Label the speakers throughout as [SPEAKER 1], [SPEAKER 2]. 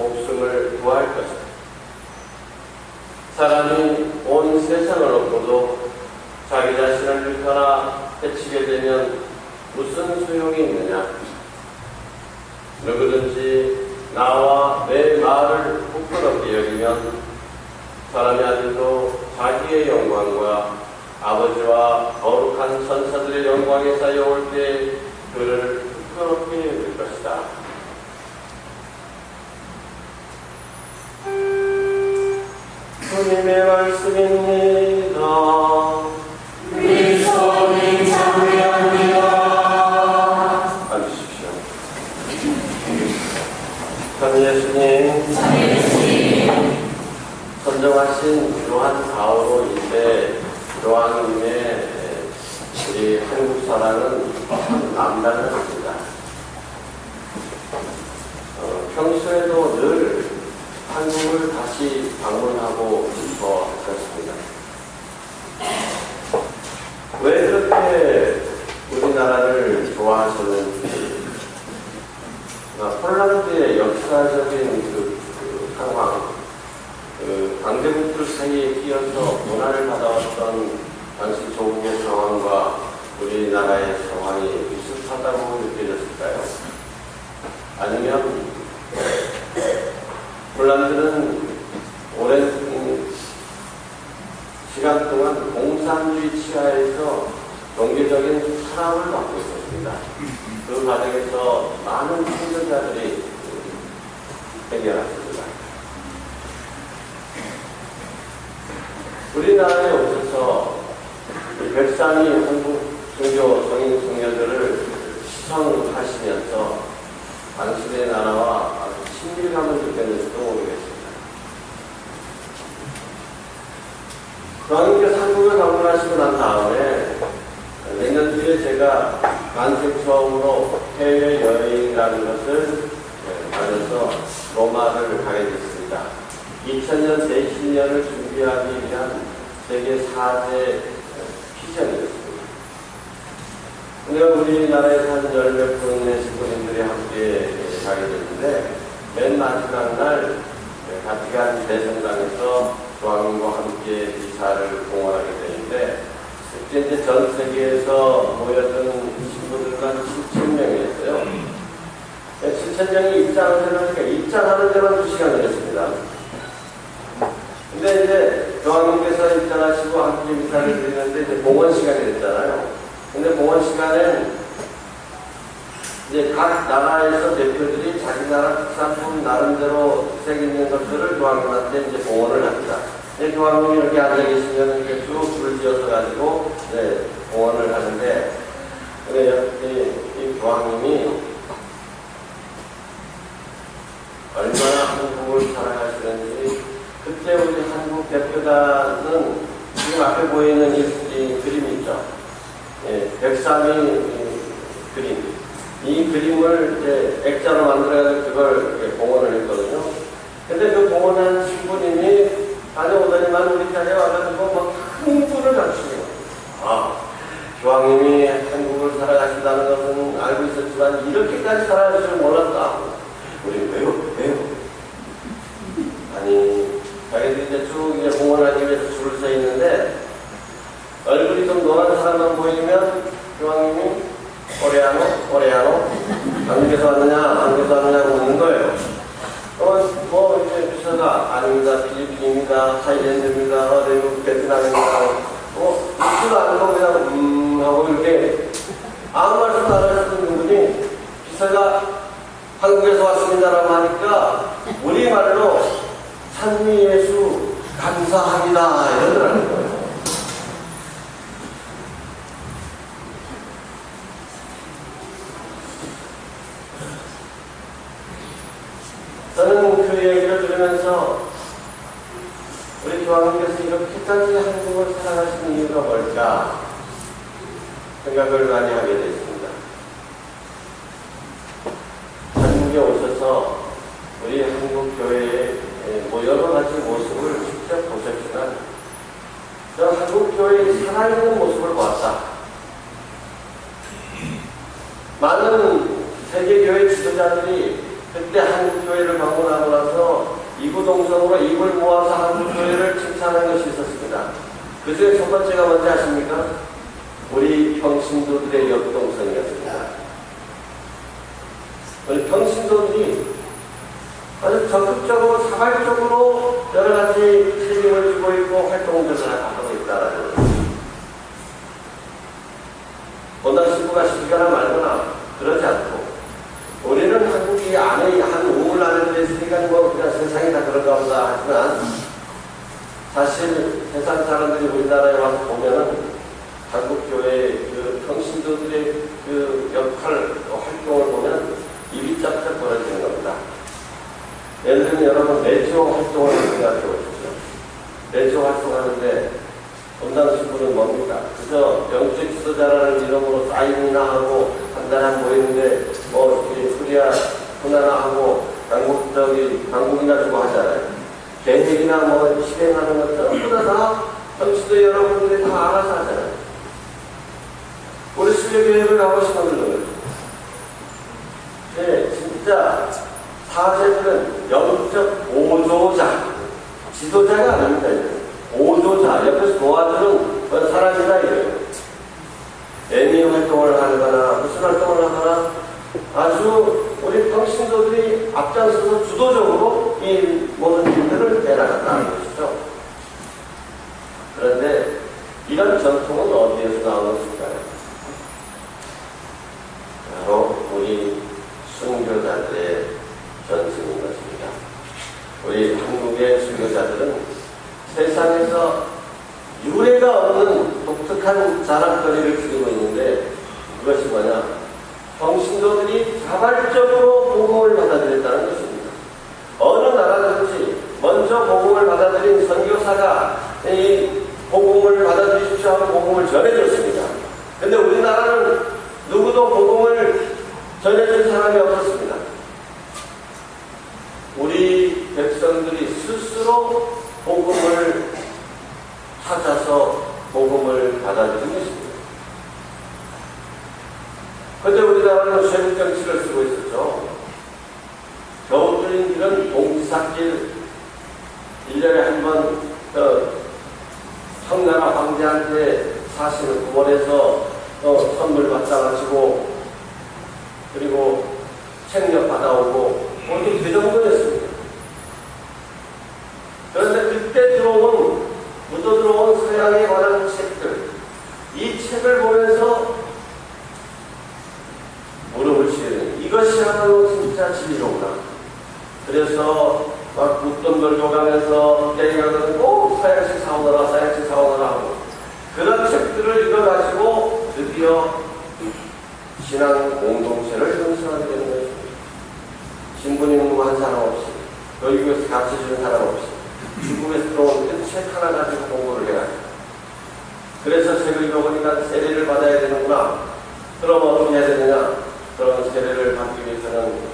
[SPEAKER 1] 목숨을 구할 것이다. 사람이 온 세상을 얻고도 자기 자신을 일하나 해치게 되면 무슨 소용이 있느냐? 누구든지 나와 내 말을 부끄럽게 여기면 사람이 아직도 자기의 영광과 아버지와 거룩한 천사들의 영광에 쌓여올 때 그를 부끄럽게 여길 것이다. 주님의 말씀입니다.
[SPEAKER 2] 소리 참여합니다.
[SPEAKER 1] 앉으십시오. 참 예수님, 선정하신 요한 사오로 인데 요한님의 우리 한국 사랑은 참 남다릅니다. 어, 평소에도 늘 한국을 다시 방문하고 싶어 하셨습니다. 왜 그렇게 우리나라를 좋아하셨는지 아, 폴란드의 역사적인 그, 그 상황, 그 강대국들 사이에 끼어서 문화를 받아왔던 당시 조국의 상황과 우리나라의 상황이 비슷하다고 느껴졌을까요? 아니면 폴란드는 오랜 음, 시간 동안 공산주의 치하에서 경제적인 탄압을 받고 있었습니다. 그 과정에서 많은 생존자들이 해결했습니다. 우리나라에 오셔서 이 백삼이 한국 종교 성인 성녀들을 시청하시면서 당신의 나라와 아주 친밀감을 느꼈는지도 모르겠습니다. 주왕님께서 한국을 방문하시고 난 다음에 내년 뒤에 제가 만생 처음으로 해외 여행이라는 것을 가져서 로마를 가게 됐습니다. 2000년 대신년을 준비하기 위한 세계 4대 피전이었습니다. 오늘 우리나라에서 한 열몇 분의 식구님들이 함께 가게 됐는데 맨 마지막 날 바티칸 대성당에서 조항과 함께 이사를 공헌하게 되는데 그때 이제 전 세계에서 모였던 친구들만 7,000명이었어요. 7,000명이 입장을 해놓으니까 입장하는 데만 2시간 걸렸습니다. 근데 이제 교황님께서 입장하시고 함께 미사를 드리는데 이제 봉헌 시간이 됐잖아요. 근데 봉헌 시간엔 이제 각 나라에서 대표들이 자기 나라 특산품 나름대로 색 있는 것들을 교황님한테 이제 봉헌을 합니다. 근데 교황님이 이렇게 앉아 계시면 이렇게 쭉 줄을 지어서 가지고 네, 봉헌을 하는데 근데 이, 이 교황님이 얼마나 한국을 사랑하시는지 그때 우리 한국 대표단은 지금 앞에 보이는 이, 이 그림이 있죠. 예, 백삼이 이 그림. 이 그림을 이제 액자로 만들어서 그걸 봉헌을 했거든요. 근데 그 봉헌한 신부님이 다녀오더니만 우리 자리에 와가지고 막 흥분을 감추고 아, 교황님이 한국을 사랑하신다는 것은 알고 있었지만 이렇게까지 사랑할 줄 몰랐다. 우리 왜요? 왜요? 아니, 자기들이 이제 쭉 이제 봉헌하기 위해서 줄을 서 있는데 얼굴이 좀 노란 사람만 보이면 교황님이 오레아노, 오레아노, 한국에서 왔느냐, 한국에서 왔느냐고 묻는 거예요. 어, 뭐, 이제 비서가 아닙니다. 필리핀입니다. 타이랜드입니다. 어, 대륙 베트남입니다. 어, 이줄 알고 그냥, 음, 하고 이렇게 아무 말씀 안 하셨던 분이 비서가 한국에서 왔습니다라고 하니까 우리말로 찬미 예수 감사합니다. 이러더라는 거예요. 그 이야기를 들으면서 우리 교황님께서 이렇게까지 한국을 사랑하시는 이유가 뭘까 생각을 많이 하게 됐습니다. 한국에 오셔서 우리 한국 교회의 뭐 여러 가지 모습을 직접 보셨지만 저 한국 교회의 살아있는 모습을 보았다. 많은 세계 교회 지도자들이 그때 한국 교회를 방문하고 나서 이구동성으로 입을 모아서 한국 교회를 칭찬한 것이 있었습니다. 그 중에 첫 번째가 뭔지 아십니까? 우리 평신도들의 역동성이었습니다. 우리 평신도들이 아주 적극적으로 자발적으로 여러 가지 책임을 지고 있고 활동들을 하고 있다라는 거죠. 본당 신부가 시키거나 말거나 그러지 않고 우리는 한국이 안에 한 우물 들어있으니까 뭐 그냥 세상이 다 그런가 보다 하지만 사실 세상 사람들이 우리나라에 와서 보면은 한국 교회의 그 평신도들의 그 역할, 활동을 보면 입이 짝짝 벌어지는 겁니다. 예를 들면 여러분 매주 활동을 생각해 보십시오. 매주 활동하는데 본당 신부는 뭡니까? 그저 영적 지도자라는 이름으로 사인이나 하고 한 달에 한 모이는데 뭐 이렇게 프리아 하나 하고 강국적이 강국이나 주고 하잖아요. 계획이나 뭐 실행하는 것 전부 다 정치도 여러분들이 다 알아서 하잖아요. 우리 실력교육을 하고 싶은 거죠. 네, 진짜 사제들은 영적 보조자, 지도자가 아닙니다. 보조자, 옆에서 도와주는 사람이다 이래요. 애미 활동을 하거나 무슨 활동을 하거나 아주 우리 평신도들이 앞장서서 주도적으로 이 모든 일들을 해나간다는 것이죠. 그런데 이런 전통은 어디에서 나오는 것일까요? 바로 우리 순교자들의 전승인 것입니다. 우리 한국의 순교자들은 세상에서 유례가 없는 독특한 자랑거리를 지니고 있는데 그것이 뭐냐? 평신도들이 자발적으로 복음을 받아들였다는 것입니다. 어느 나라든지 먼저 복음을 받아들인 선교사가 이 복음을 받아들이십시오 하고 복음을 전해줬습니다. 근데 우리나라는 누구도 복음을 전해준 사람이 없었습니다. 우리 백성들이 스스로 복음을 찾아서 복음을 받아들인 것입니다. 그때 우리나라는 쇄국 정치를 쓰고 있었죠. 겨우 뚫린 길은 동지삭길 1년에 한 번, 어, 청나라 황제한테 사실을 구원해서 어, 선물 받다 가지고 그리고 책력 받아오고 모두 그 정도였습니다. 그런데 그때 들어온 묻어 들어온 서양에 관한 책들 이 책을 보면서 무릎을 치는 이것이야말로 진짜 진리로구나. 그래서 막 웃돈 벌고 가면서 게임하면 꼭 서양식 사오너라 서양식 사오너라 하고 그런 책들을 읽어가지고 드디어 신앙 공동체를 형성하게 되는 것입니다. 신분이 한 사람 없이 교육에서 가르쳐 주는 사람 없이 중국에서 들어온 책 하나 가지고 공부를 해가지고 그래서 책을 읽어보니까 세례를 받아야 되는구나. 그럼 어떻게 해야 되느냐? 그런 세례를 받기 위해서는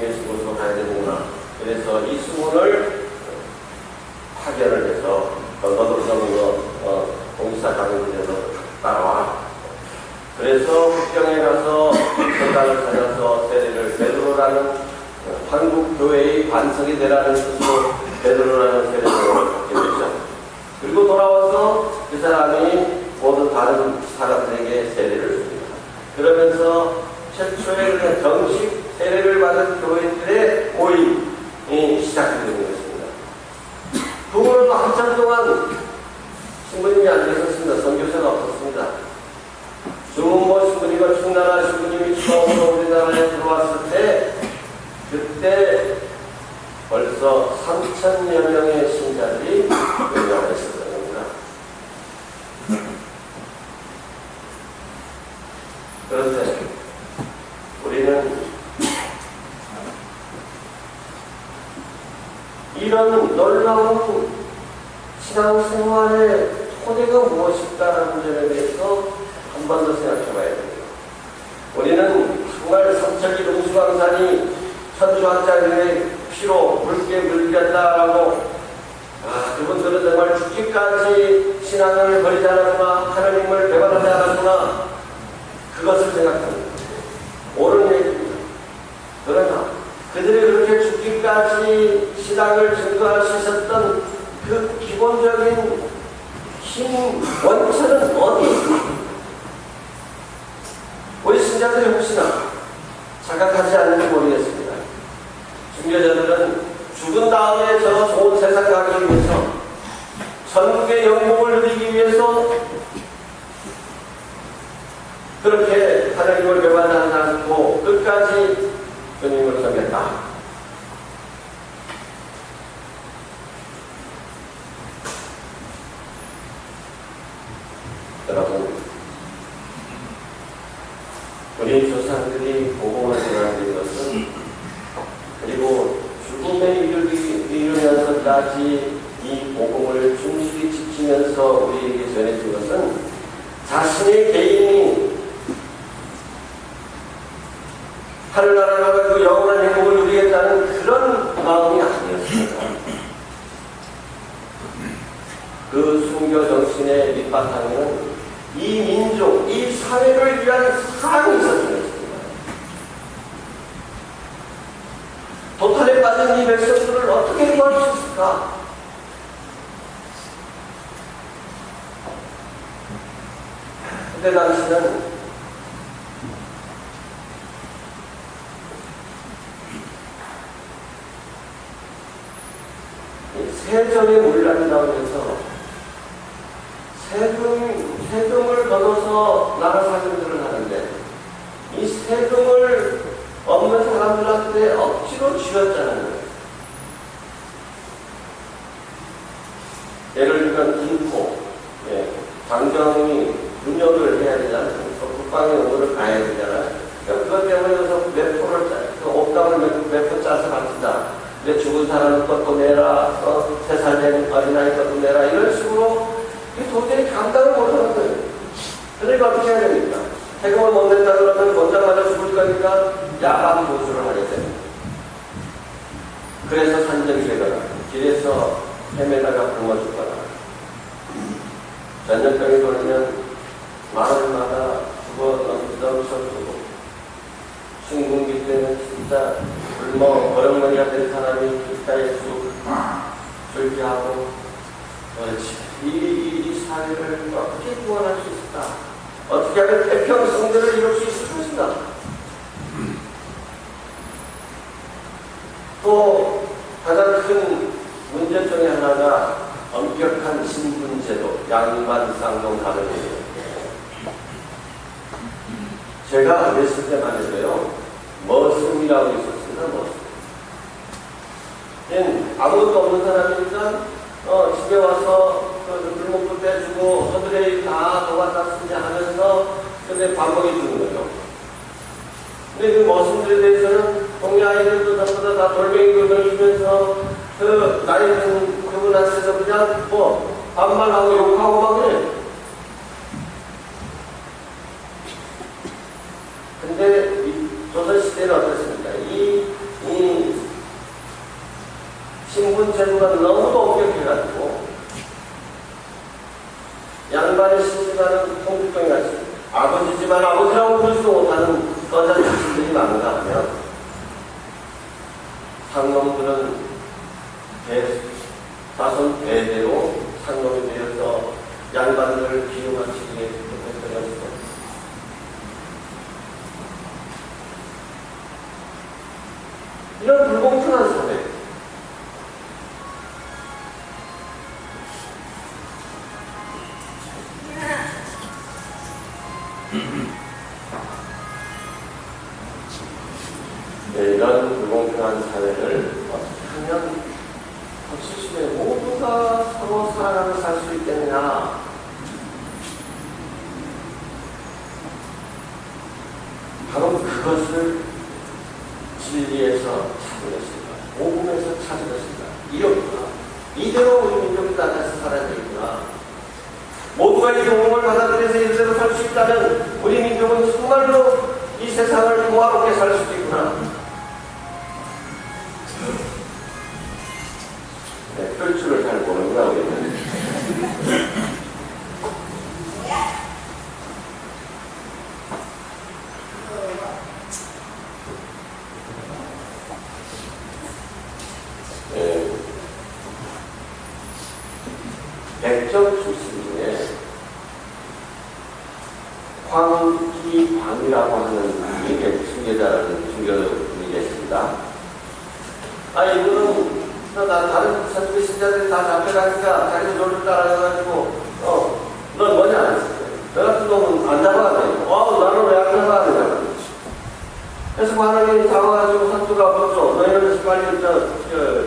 [SPEAKER 1] 계신 곳으로 가야 되는구나. 그래서 이 수문을 파견을 해서 어, 너도 너는 너 어, 공사 강의에서 따라와 그래서 국경에 가서 성당을 찾아서 세례를 베드로라는 어, 한국 교회의 반석이 되라는 뜻으로 베드로라는 세례를 받게 되죠. 그리고 돌아와서 그 사람이 모든 다른 사람들에게 세례를 줍니다. 그러면서 최초의 그 정식 세례를 받은 교회들의 모임이 시작되는 것입니다. 그 후로도 한참 동안 신부님이 안 계셨습니다. 선교사가 없었습니다. 중모 신부님과 충나라 신부님이 처음으로 우리나라에 들어왔을 때 그때 벌써 3천여 명의 신자들이 우리나라에 있었던 겁니다. 그런데 우리는 이런 놀라운 신앙생활의 토대가 무엇일까라는 문제에 대해서 한 번 더 생각해 봐야 됩니다. 우리는 정말 삼천리 동수강산이 천주학자들의 피로 붉게 물렸다라고 아, 그분들은 정말 죽기까지 신앙 신앙을 버리지 않았구나. 하나님을 배반하지 않았구나. 그것을 생각합니다. 옳은 얘기입니다. 그러나 그들이 그렇게 죽기까지 신앙을 증거할 수 있었던 그 기본적인 힘, 원천은 어디에 있습니까? 우리 신자들이 혹시나 자각하지 않는지 모르겠습니다. 중교자들은 죽은 다음에 저 좋은 세상 가기 위해서 전국의 영광을 누리기 위해서 그렇게 하나님을 배반하지 않고 끝까지 주님을 섬겼다. 여러분, 우리 조상들이 전하는 것은 그리고 죽음에 이르기, 이르면서까지 이 복음을 충실히 지키면서 우리에게 전해준 것은 자신의 개인이 하늘나라 가가지고 영원한 행복을 누리겠다는 그런 마음이 아니었습니다. 그 순교 정신의 밑바탕에는 이 민족, 이 사회를 위한 사랑이 있었습니다. 도탈에 빠진 이 백성들을 어떻게 구할 수 있을까? 그때 당시는 이 세정의 문란이 나오면서 세금, 세금을 걷어서 나라 사정들을 하는데 이 세금을 없는 사람들한테 억지로 쥐었잖아요. 예를 들면 인포, 예, 장정이 운영을 해야 되잖아요. 국방의 의무를 가야 되잖아요. 그러니까 그것 때문에 그래서 몇 포를 짜, 그 옥당을 몇, 몇포 짜서 바친다. 내 죽은 사람 것도 내라, 어, 세살된 어린아이 것도 내라, 이런 식으로 이게 도저히 감당을 못하는 거예요. 그러니까 어떻게 해야 됩니까? 세금을 못 낸다 그러면 먼저마저 죽을 거니까 야간 보수를 하게 됩니다. 그래서 산정이 되거나, 길에서 헤매다가 굶어 죽거나, 전염병이 돌면 마을마다 죽어 죽고, 순궁기 때는 진짜 굶어 어령머니가 된 사람이 길가에 쭉 줄기하고, 그렇지. 이, 사회를 어떻게 구원할 수 있을까? 어떻게 하면 태평 성대를 이룰 수 있을 것인가? 또 가장 큰 문제 중에 하나가 엄격한 신분제도, 양반 쌍동 가정이에요. 제가 어렸을 때만 해도요, 머슴이라고 있었습니다, 머슴. 아무것도 없는 사람이니까, 어, 집에 와서 그 물목도 떼주고, 서들에 다 도와놨으냐 하면서, 근데 반복해 주는 거죠. 근데 그 머슴들에 대해서는 동네 아이들도 전부 다 돌멩이 긁어주면서 그 나이 든 그분한테서 그냥 뭐 반말하고 욕하고 막 그래. 근데 이 조선 시대는 어떻습니까? 이, 이 신분 제도가 너무도 엄격해가지고 양반의 신분가는 통국병이 같습니다. 아버지지만 아버지라고 부르지도 못하는 여자 자신들이 많은가 하면 상놈들은 대, 자손 대대로 상놈이 되어서 양반들을 비용하시게 했던 것이죠. 이런 불공평한 사회. 네, 이런 불공평한 사회를 어떻게 하면 거칠수에 모두가 서로 사랑하며 살 수 있겠느냐. 바로 그것을 진리에서 찾은 것입니다. 복음에서 찾은 것입니다. 이렇구나. 이대로 우리 민족이 나타나서 살아야 되겠구나. 모두가 이 받아들여서 이대로 살 수 있다면 우리 민족은 정말로 이 세상을 평화롭게 살 수도 있구나. 네, 펼줄을 잘 보는구나, 우리는. 백정 출신 중에 황기광이라고 하는 분이 중계자라는 중교분이 계십니다. 아, 이분은 나 다른 선교 신 잡혀가니까 자기 노를 따라가가지고 어, 넌 뭐냐? 너 같은 놈은 안 잡아가네. 어, 나는 왜 안 잡아가냐? 그래서 그 하나님이 잡아가지고 선수가 없었어. 너희는 빨리 저, 저,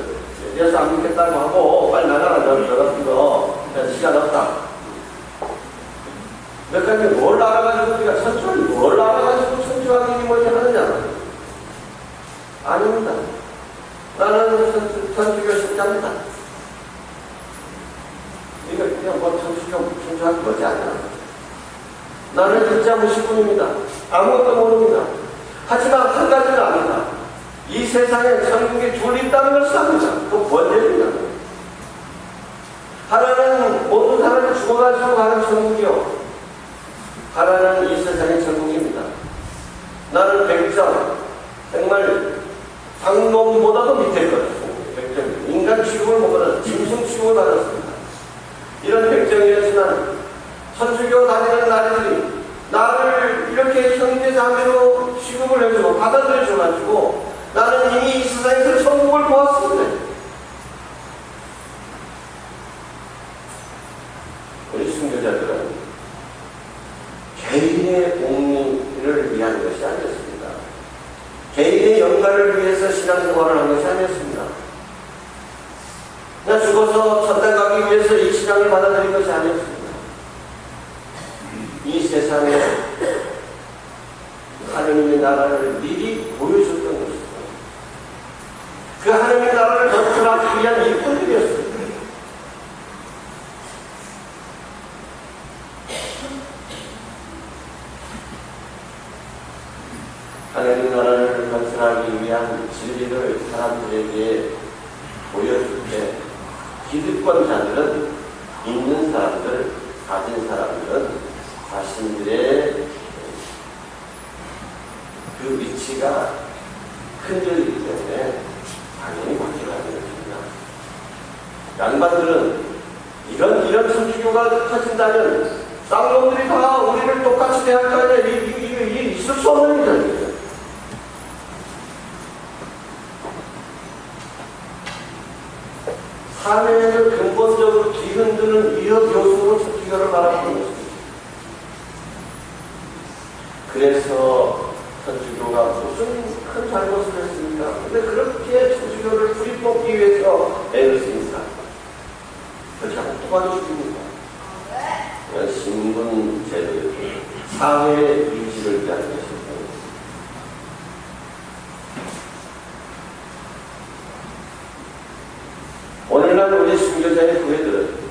[SPEAKER 1] 예수 안 믿겠다고 하고 빨리 나가라. 너, 너 같은 거. 그래서 시간 없다. 몇 가지 뭘 알아가지고 우리가 선수를 뭘 알아가지고 선수하기 뭐지 하느냐? 아닙니다. 나는 선수교 십자입니다. 그냥 뭐 선수교, 선수하기 뭐지 않냐? 나는 진짜 무식군입니다. 아무것도 모릅니다. 하지만 한 가지는 압니다. 이 세상에 천국에 줄이 있다는 것을 압니다. 그뭔 얘기냐? 하나는 모든 사람이 죽어가지고 가는 천국이요. 하나는 이 세상의 천국입니다. 나는 백정, 정말 상놈보다도 밑에 것같습니다 백정. 인간 취급을 못 받아서 짐승 취급을 받았습니다. 이런 백정이었지만 천주교 다니는 나리들이 나를 이렇게 형제 자매로 취급을 해주고 받아들여줘가지고 나는 이미 이 세상에서 천국을 보았습니다. 우리 순교자들은 개인의 공리를 위한 것이 아니었습니다. 개인의 영광을 위해서 신앙생활을 한 것이 아니었습니다. 나 죽어서 가기 위해서 이 신앙을 받아들인 것이 아니었습니다. 이 세상에 하느님의 나라를 미리 보여줬던 것입니다. 그 하느님의 나라를 덮으라기 위한 일꾼들이었습니다. 하나님 나라를 건설하기 위한 진리를 사람들에게 보여줄 때 기득권자들은 있는 사람들, 가진 사람들은 자신들의 그 위치가 흔들리기 때문에 당연히 바뀌어가는 것입니다. 양반들은 이런 이런 선주교가 터진다면 쌍놈들이 다 우리를 똑같이 대할까 하냐 이, 이, 이, 이 있을 수 없는 일입니다. 사회를 근본적으로 뒤흔드는 위협 요소로 선주교를 바라보는 것입니다. 그래서 천주교가 무슨 큰 잘못을 했습니까? 근데 그렇게 천주교를 뿌리 뽑기 위해서 애를 씁니까? 그렇게 하면 누가 죽입니까? 신분 제도, 사회 유지를 위한 오늘날 우리 순교자의 후예들은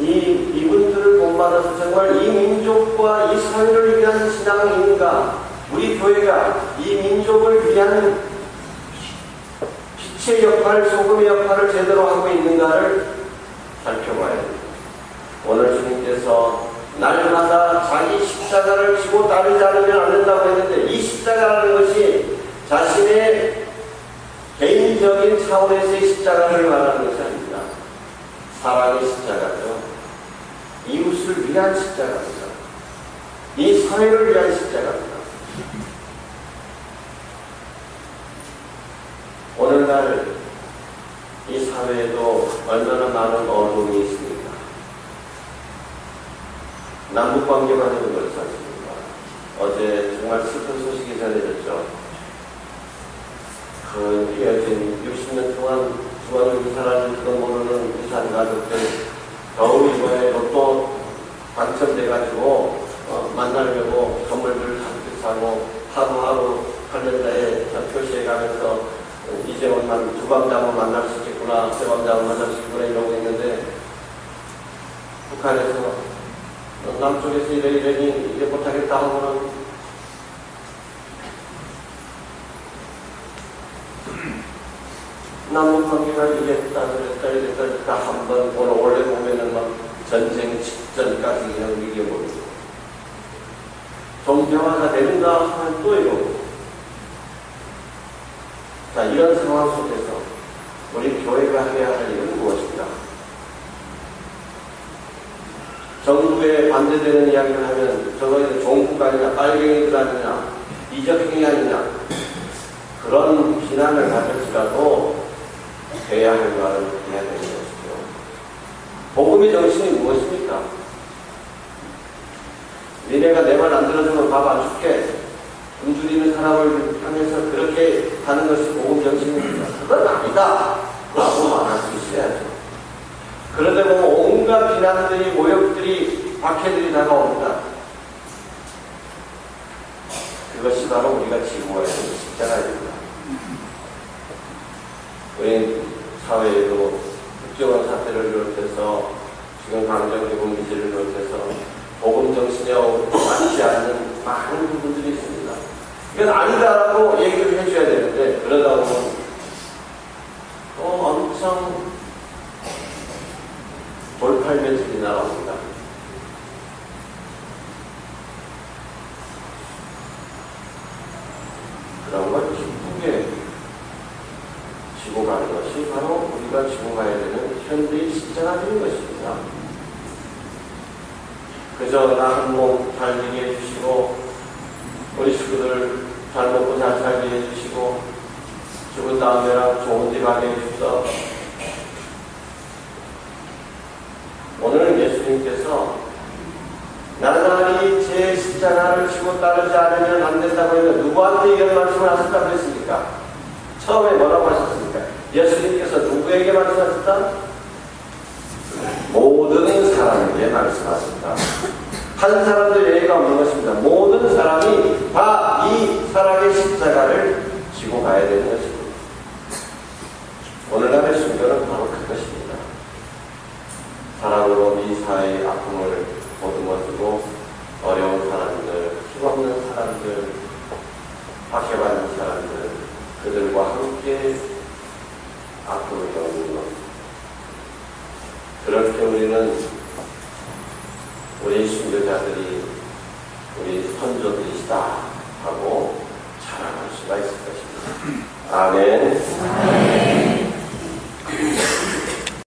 [SPEAKER 1] 이, 이분들을 본받아서 정말 이 민족과 이 사회를 위한 신앙인가, 우리 교회가 이 민족을 위한 빛의 역할, 소금의 역할을 제대로 하고 있는가를 살펴봐야 됩니다. 오늘 주님께서 날마다 자기 십자가를 지고 따르지 않으면 안 된다고 했는데 이 십자가라는 것이 자신의 개인적인 차원에서의 십자가를 말하는 것이 아닙니다. 사랑의 십자가죠. 이웃을 위한 십자가입니다. 이 사회를 위한 십자가입니다. 오늘날 이 사회에도 얼마나 많은 어려움이 있습니까? 남북 관계만 해도 그렇지 않습니까? 어제 정말 슬픈 소식이 전해졌죠. 그 헤어진 60년 동안 주원을 살아주지도 모르는 부산 가족들 겨우 이번에 로또 당첨돼가지고 어, 만나려고 선물들을 잔뜩 사고 하루하루 칼렌더에 표시해 가면서 어, 이제만 두밤잠은 만날 수 있겠구나 세밤잠은 만날 수 있구나 이러고 있는데 북한에서 어, 남쪽에서 이래 이러니 이제 못하겠다 하고는 남은 건기가 이랬다 그랬다 이랬다 그랬다 한 번 보러 원래 보면은 막 전쟁 직전까지 그냥 이겨버리고 뭐 종교화가 되는가 하면 또 이러고 뭐. 자 이런 상황 속에서 우리 교회가 해야 할 일은 무엇인가? 정부에 반대되는 이야기를 하면 저거는 종국 아니냐 빨갱이들 아니냐 이적행위 아니냐 그런 비난을 받을지라도 해야 할 말을 해야 되는 것이죠. 복음의 정신이 무엇입니까? 니네가 내 말 안 들어주면 밥 안 줄게. 굶주리는 사람을 향해서 그렇게 하는 것이 복음 정신입니까? 그건 아니다. 라고 말할 수 있어야죠. 그런데 보면 온갖 비난들이, 모욕들이, 박해들이 다가옵니다. 그것이 바로 우리가 지구와의 십자가입니다. 우리 사회에도 국정원 사태를 비롯해서 지금 강정기분 문제를 비롯해서 복음 정신에 맞지 않는 많은 부분들이 있습니다. 이건 아니다라고 얘기를 해줘야 되는데 그러다 보면 또 엄청 돌팔매질이 나옵니다. 그런 걸 기쁘게 지고 가는 것이 바로 우리가 지고 가야 되는 현대의 되는 것입니다. 그저 나 한몸 잘 되게 해주시고 우리 식구들 잘 먹고 잘 살게 해주시고 죽은 다음에랑 좋은 데 가게 해주셔서 오늘은 예수님께서 나날이 제 십자가를 지고 따르지 않으면 안 된다고 했는데 누구한테 이런 말씀을 하셨다고 했습니까? 처음에 뭐라고 하셨습니까? 예수님께서 누구에게 말씀하셨다? 모든 사람에게 말씀하셨다. 한 사람도 예외가 없는 것입니다. 모든 사람이 다 이 사랑의 십자가를 지고 가야 되는 것입니다.